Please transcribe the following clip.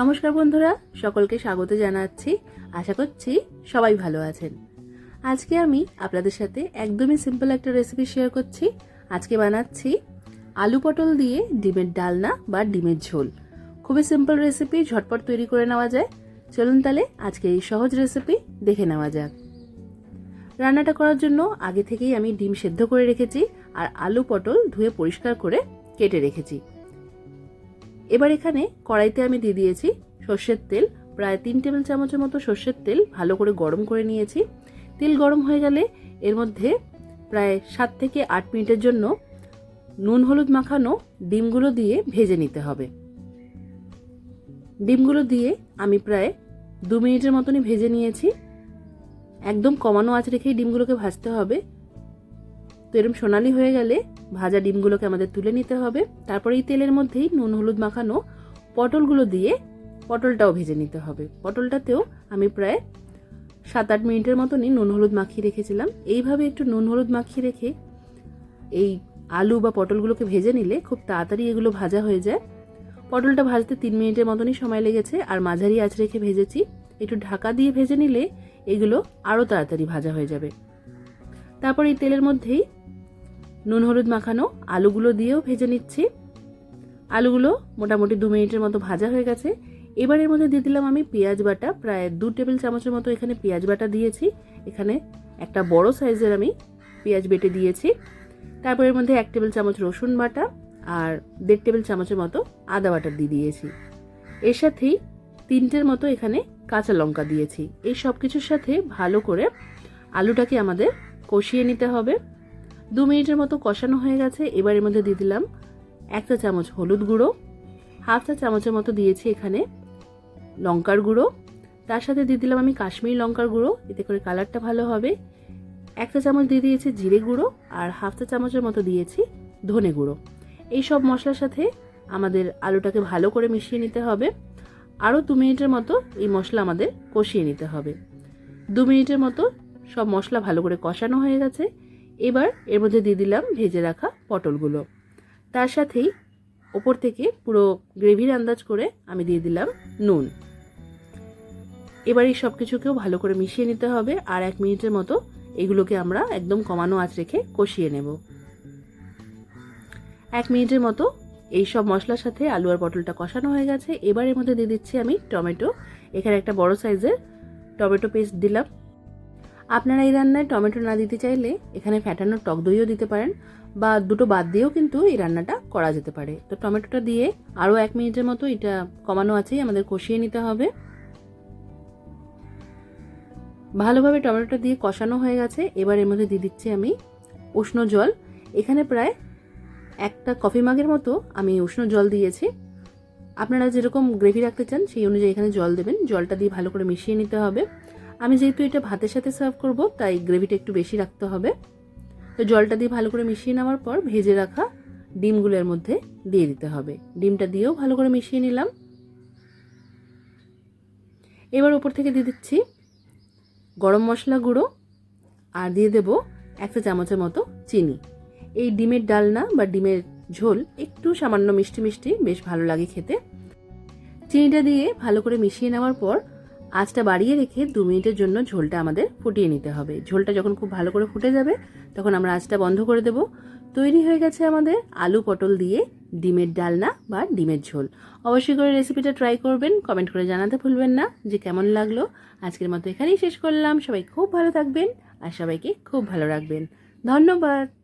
নমস্কার বন্ধুরা, সকলকে স্বাগত জানাচ্ছি। আশা করছি সবাই ভালো আছেন। আজকে আমি আপনাদের সাথে একদমই সিম্পল একটা রেসিপি শেয়ার করছি। আজকে বানাচ্ছি আলু পটল দিয়ে ডিমের ডালনা বা ডিমের ঝোল। খুবই সিম্পল রেসিপি ঝটপট তৈরি করে নেওয়া যায়। চলুন তাহলে আজকে এই সহজ রেসিপি দেখে নেওয়া যাক। রান্নাটা করার জন্য আগে থেকেই আমি ডিম সেদ্ধ করে রেখেছি আর আলু পটল ধুয়ে পরিষ্কার করে কেটে রেখেছি। এবার এখানে কড়াইতে আমি দিয়ে দিয়েছি সর্ষের তেল। প্রায় তিন টেবিল চামচের মতো সর্ষের তেল ভালো করে গরম করে নিয়েছি। তেল গরম হয়ে গেলে এর মধ্যে প্রায় সাত থেকে আট মিনিটের জন্য নুন, হলুদ মাখানো ডিমগুলো দিয়ে ভেজে নিতে হবে। ডিমগুলো দিয়ে আমি প্রায় দু মিনিটের মতনই ভেজে নিয়েছি। একদম কমানো আঁচ রেখেই ডিমগুলোকে ভাজতে হবে। এরম সোনালি হয়ে গেলে ভাজা ডিমগুলোকে আমাদের তুলে নিতে হবে। তারপরে এই তেলের মধ্যেই নুন, হলুদ মাখানো পটলগুলো দিয়ে পটলটাও ভেজে নিতে হবে। পটলটাতেও আমি প্রায় সাত আট মিনিটের মতনই নুন, হলুদ মাখিয়ে রেখেছিলাম। এইভাবে একটু নুন, হলুদ মাখিয়ে রেখে এই আলু বা পটলগুলোকে ভেজে নিলে খুব তাড়াতাড়ি এগুলো ভাজা হয়ে যায়। পটলটা ভাজতে তিন মিনিটের মতনই সময় লেগেছে। আর মাঝারি আঁচ রেখে ভেজেছি। একটু ঢাকা দিয়ে ভেজে নিলে এগুলো আরও তাড়াতাড়ি ভাজা হয়ে যাবে। তারপর এই তেলের মধ্যেই নুন, হলুদ মাখানো আলুগুলো দিয়েও ভেজে নিচ্ছি। আলুগুলো মোটামুটি দু মিনিটের মতো ভাজা হয়ে গেছে। এবার এর মধ্যে দিয়ে দিলাম আমি পেঁয়াজ বাটা। প্রায় দু টেবিল চামচের মতো এখানে পেঁয়াজ বাটা দিয়েছি। এখানে একটা বড় সাইজের আমি পেঁয়াজ বেটে দিয়েছি। তারপর এর মধ্যে এক টেবিল চামচ রসুন বাটা আর দেড় টেবিল চামচের মতো আদা বাটা দিয়ে দিয়েছি। এর সাথেই তিনটের মতো এখানে কাঁচা লঙ্কা দিয়েছি। এই সব কিছুর সাথে ভালো করে আলুটাকে আমাদের কষিয়ে নিতে হবে। দু মিনিটের মতো কষানো হয়ে গেছে এবার এর মধ্যে দিয়ে দিলাম এক চা চামচ হলুদ গুঁড়ো, হাফ চা চামচের মতো দিয়েছি এখানে লঙ্কার গুঁড়ো। তার সাথে দিয়ে দিলাম আমি কাশ্মীরি লঙ্কার গুঁড়ো, এতে করে কালারটা ভালো হবে। এক চা চামচ দিয়ে দিয়েছি জিরে গুঁড়ো আর হাফ চা চামচের মতো দিয়েছি ধনে গুঁড়ো। এই সব মশলার সাথে আমাদের আলুটাকে ভালো করে মিশিয়ে নিতে হবে। আরও দু মিনিটের মতো এই মশলা আমাদের কষিয়ে নিতে হবে। দু মিনিটের মতো সব মশলা ভালো করে কষানো হয়ে গেছে। এবার এর মধ্যে দিয়ে দিলাম ভেজে রাখা পটলগুলো। তার সাথেই ওপর থেকে পুরো গ্রেভির আন্দাজ করে আমি দিয়ে দিলাম নুন। এবার এই সব কিছুকেও ভালো করে মিশিয়ে নিতে হবে আর এক মিনিটের মতো এগুলোকে আমরা একদম কমানো আঁচ রেখে কষিয়ে নেব। এক মিনিটের মতো এই সব মশলার সাথে আলু আর পটলটা কষানো হয়ে গেছে। এবার এর মধ্যে দিয়ে দিচ্ছি আমি টমেটো। এখানে একটা বড় সাইজের টমেটো পেস্ট দিলাম। আপনারা এই রান্নায় টমেটো না দিতে চাইলে এখানে ফ্যাটানো টক দইও দিতে পারেন বা দুটো বাদ দিয়েও কিন্তু এই রান্নাটা করা যেতে পারে। তো টমেটোটা দিয়ে আরও এক মিনিটের মতো এটা কমানো আছেই, আমাদের কষিয়ে নিতে হবে। ভালোভাবে টমেটোটা দিয়ে কষানো হয়ে গেছে। এবার এর মধ্যে দিয়ে দিচ্ছি আমি উষ্ণ জল। এখানে প্রায় একটা কফি মাগের মতো আমি উষ্ণ জল দিয়েছি। আপনারা যেরকম গ্রেভি রাখতে চান সেই অনুযায়ী এখানে জল দেবেন। জলটা দিয়ে ভালো করে মিশিয়ে নিতে হবে। আমি যেহেতু এটা ভাতের সাথে সার্ভ করব, তাই গ্রেভিটা একটু বেশি রাখতে হবে। তো জলটা দিয়ে ভালো করে মিশিয়ে নেওয়ার পর ভেজে রাখা ডিমগুলোর মধ্যে দিয়ে দিতে হবে। ডিমটা দিয়েও ভালো করে মিশিয়ে নিলাম। এবার ওপর থেকে দিয়ে দিচ্ছি গরম মশলা গুঁড়ো আর দিয়ে দেব একটা চামচের মতো চিনি। এই ডিমের ডালনা বা ডিমের ঝোল একটু সামান্য মিষ্টি মিষ্টি, বেশ ভালো লাগে খেতে। চিনিটা দিয়ে ভালো করে মিশিয়ে নেওয়ার পর আঁচটা বাড়িয়ে রেখে দু মিনিটের জন্য ঝোলটা আমাদের ফুটিয়ে নিতে হবে। ঝোলটা যখন খুব ভালো করে ফুটে যাবে, তখন আমরা আঁচটা বন্ধ করে দেব। তৈরি হয়ে গেছে আমাদের আলু পটল দিয়ে ডিমের ডালনা বা ডিমের ঝোল। অবশ্যই করে রেসিপিটা ট্রাই করবেন, কমেন্ট করে জানাতে ভুলবেন না। যে কেমন লাগল, আজকের মতো এখানেই শেষ করলাম। সবাই খুব ভালো থাকবেন আর সবাইকে খুব ভালো রাখবেন। ধন্যবাদ।